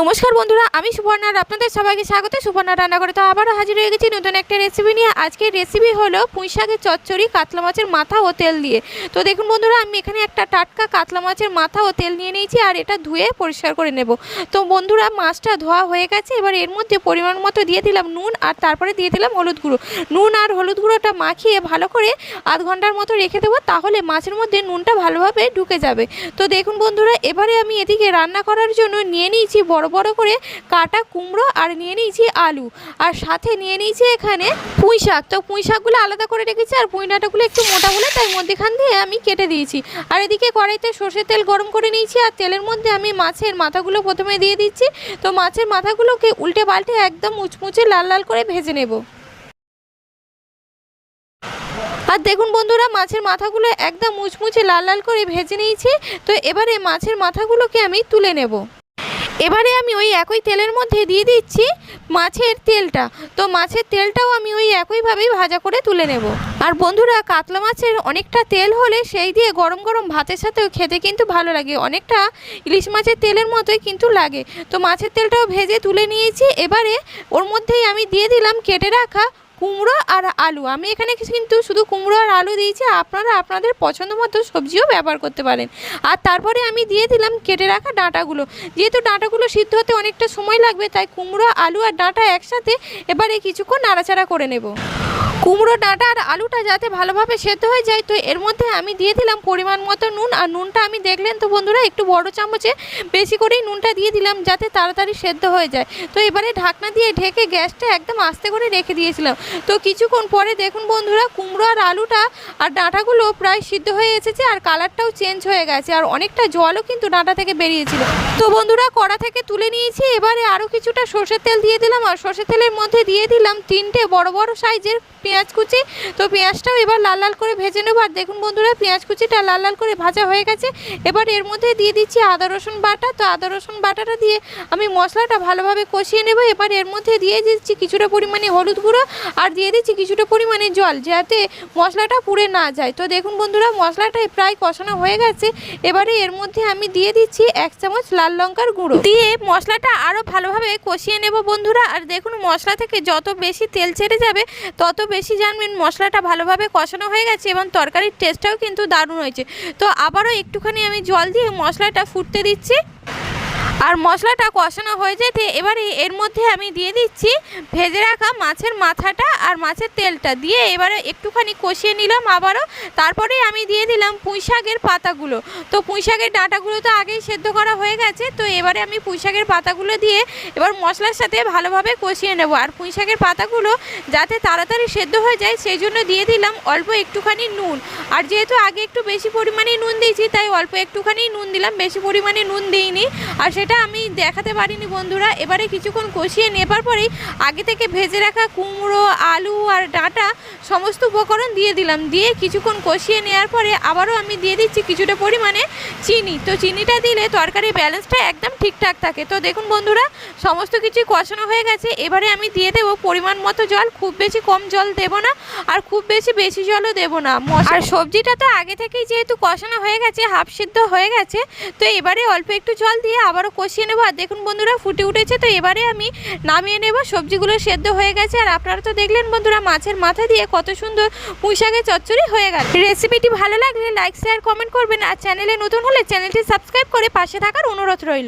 নমস্কার বন্ধুরা, আমি সুবর্ণা আর আপনাদের সবাইকে স্বাগত। সুবর্ণা রান্না করে তো আবারও হাজির হয়ে গেছি নতুন একটা রেসিপি নিয়ে। আজকের রেসিপি হলো পুঁই শাকের চচ্চড়ি, কাতলা মাছের মাথা ও তেল দিয়ে। তো দেখুন বন্ধুরা, আমি এখানে একটা টাটকা কাতলা মাছের মাথা ও তেল নিয়ে নিয়েছি আর এটা ধুয়ে পরিষ্কার করে নেব। তো বন্ধুরা, মাছটা ধোয়া হয়ে গেছে, এবার এর মধ্যে পরিমাণ মতো দিয়ে দিলাম নুন আর তারপরে দিয়ে দিলাম হলুদ গুঁড়ো। নুন আর হলুদ গুঁড়োটা মাখিয়ে ভালো করে আধ ঘণ্টার মতো রেখে দেবো, তাহলে মাছের মধ্যে নুনটা ভালোভাবে ঢুকে যাবে। তো দেখুন বন্ধুরা, এবারে আমি এদিকে রান্না করার জন্য নিয়ে নিয়েছি বড় বড় বড় করে কাটা কুমড়ো আর নিয়ে নিয়েছি আলু। আর সাথে নিয়ে নিয়েছি এখানে পুঁই শাক। তো পুঁই শাকগুলো আলাদা করে রেখেছি আর পুঁই ডাঁটাগুলো একটু মোটা বলে তার মধ্যেখান দিয়ে আমি কেটে দিয়েছি। আর এদিকে কড়াইতে সর্ষের তেল গরম করে নিয়েছি আর তেলের মধ্যে আমি মাছের মাথাগুলো প্রথমে দিয়ে দিচ্ছি। তো মাছের মাথাগুলোকে উল্টে পাল্টে একদম মুচমুচে লাল লাল করে ভেজে নেব। আর দেখুন বন্ধুরা, মাছের মাথাগুলো একদম মুচমুচে লাল লাল করে ভেজে নিয়েছি। তো এবারে মাছের মাথাগুলোকে আমি তুলে নেব। এবারে আমি ওই একই তেলের মধ্যে দিয়ে দিচ্ছি মাছের তেলটা। তো মাছের তেলটাও আমি ওই একইভাবেই ভাজা করে তুলে নেব। আর বন্ধুরা, কাতলা মাছের অনেকটা তেল হলে সেই দিয়ে গরম গরম ভাতের সাথেও খেতে কিন্তু ভালো লাগে। অনেকটা ইলিশ মাছের তেলের মতোই কিন্তু লাগে। তো মাছের তেলটাও ভেজে তুলে নিয়েছি। এবারে ওর মধ্যেই আমি দিয়ে দিলাম কেটে রাখা কুমড়ো আর আলু। আমি এখানে কিন্তু শুধু কুমড়ো আর আলু দিয়েছি। আপনারা আপনাদের পছন্দ মতো সবজিও ব্যবহার করতে পারেন। আর তারপরে আমি দিয়ে দিলাম কেটে রাখা ডাঁটাগুলো। যেহেতু ডাঁটাগুলো সিদ্ধ হতে অনেকটা সময় লাগবে, তাই কুমড়ো, আলু আর ডাঁটা একসাথে এবারে কিছুক্ষণ নাড়াচাড়া করে নেব। কুমড়ো ডাঁটা আর আলুটা যাতে ভালোভাবে সেদ্ধ হয়ে যায়, তো এর মধ্যে আমি দিয়ে দিলাম পরিমাণ মতো নুন। আর নুনটা আমি দেখলেন তো বন্ধুরা, একটু বড় চামচে বেশি করেই নুনটা দিয়ে দিলাম যাতে তাড়াতাড়ি সেদ্ধ হয়ে যায়। তো এবারে ঢাকনা দিয়ে ঢেকে গ্যাসটা একদম আস্তে করে রেখে দিয়েছিলাম। তো কিছুক্ষণ পরে দেখুন বন্ধুরা, কুমড়ো আর আলুটা আর ডাঁটাগুলো প্রায় সিদ্ধ হয়ে এসেছে আর কালারটাও চেঞ্জ হয়ে গেছে আর অনেকটা জলও কিন্তু ডাঁটা থেকে বেরিয়েছিল। তো বন্ধুরা, কড়া থেকে তুলে নিয়েছি। এবারে আরও কিছুটা সর্ষের তেল দিয়ে দিলাম আর সর্ষের তেলের মধ্যে দিয়ে দিলাম তিনটে বড় বড় সাইজের পেঁয়াজ কুচি। তো পেঁয়াজটাও এবার লাল লাল করে ভেজে নেব। আর দেখুন বন্ধুরা, পেঁয়াজ কুচিটা লাল লাল করে ভাজা হয়ে গেছে। এবার এর মধ্যে দিয়ে দিচ্ছি আদা, রসুন বাটা। তো আদা, রসুন বাটাটা দিয়ে আমি মশলাটা ভালোভাবে কষিয়ে নেব। এবার এর মধ্যে দিয়ে দিচ্ছি কিছুটা পরিমাণে হলুদ গুঁড়ো আর দিয়ে দিচ্ছি কিছুটা পরিমাণে জল, যাতে মশলাটা পুড়ে না যায়। তো দেখুন বন্ধুরা, মশলাটা প্রায় কষানো হয়ে গেছে। এবারে এর মধ্যে আমি দিয়ে দিচ্ছি এক চামচ লাল লঙ্কার গুঁড়ো। দিয়ে মশলাটা আরও ভালোভাবে কষিয়ে নেব বন্ধুরা। আর দেখুন মশলা থেকে যত বেশি তেল ছেড়ে যাবে, তত বেশি জানবেন, মশলাটা ভালোভাবে কষানো হয়ে গেছে এবং তরকারির টেস্টটাও কিন্তু দারুণ হয়েছে। তো আবারও একটুখানি আমি জল দিয়ে মশলাটা ফুটতে দিচ্ছি। আর মশলাটা কষানো হয়ে যেতে এবারে এর মধ্যে আমি দিয়ে দিচ্ছি ভেজে রাখা মাছের মাথাটা আর মাছের তেলটা দিয়ে এবারে একটুখানি কষিয়ে নিলাম আবারও। তারপরে আমি দিয়ে দিলাম পুঁই শাকের পাতাগুলো। তো পুঁই শাকের ডাঁটাগুলো তো আগেই সেদ্ধ করা হয়ে গেছে। তো এবারে আমি পুঁই শাকের পাতাগুলো দিয়ে এবার মশলার সাথে ভালোভাবে কষিয়ে নেব। আর পুঁই শাকের পাতাগুলো যাতে তাড়াতাড়ি সেদ্ধ হয়ে যায় সেই জন্য দিয়ে দিলাম অল্প একটুখানি নুন। আর যেহেতু আগে একটু বেশি পরিমাণে নুন দিয়েছি, তাই অল্প একটুখানি নুন দিলাম। বেশি পরিমাণে নুন দিইনি। আর সেটা আমি দেখাতে পারিনি বন্ধুরা। এবারে কিছুক্ষণ কষিয়ে নেবার পরেই আগে থেকে ভেজে রাখা কুমড়ো, আলু আর ডাঁটা সমস্ত উপকরণ দিয়ে দিলাম। দিয়ে কিছুক্ষণ কষিয়ে নেওয়ার পরে আবারও আমি দিয়ে দিচ্ছি কিছুটা পরিমাণে চিনি। তো চিনিটা দিলে তরকারির ব্যালেন্সটা একদম ঠিকঠাক থাকে। তো দেখুন বন্ধুরা, সমস্ত কিছু কষানো হয়ে গেছে। এবারে আমি দিয়ে দেবো পরিমাণ মতো জল। খুব বেশি কম জল দেব না আর খুব বেশি বেশি জলও দেব না। আর সবজিটা তো আগে থেকেই যেহেতু কষানো হয়ে গেছে, হাফ সিদ্ধ হয়ে গেছে, তো এবারে অল্প একটু জল দিয়ে আবারও কষিয়ে নেব। আর দেখুন বন্ধুরা, ফুটে উঠেছে, তো এবারে আমি নামিয়ে নেব। সবজিগুলো সেদ্ধ হয়ে গেছে। আর আপনারা তো দেখলেন বন্ধুরা, মাছের মাথা দিয়ে কত সুন্দর পুঁই শাকের চচ্চড়ি হয়ে গেল। রেসিপিটি ভালো লাগলে লাইক, শেয়ার, কমেন্ট করবেন। আর চ্যানেলে নতুন হলে চ্যানেলটি সাবস্ক্রাইব করে পাশে থাকার অনুরোধ রইল।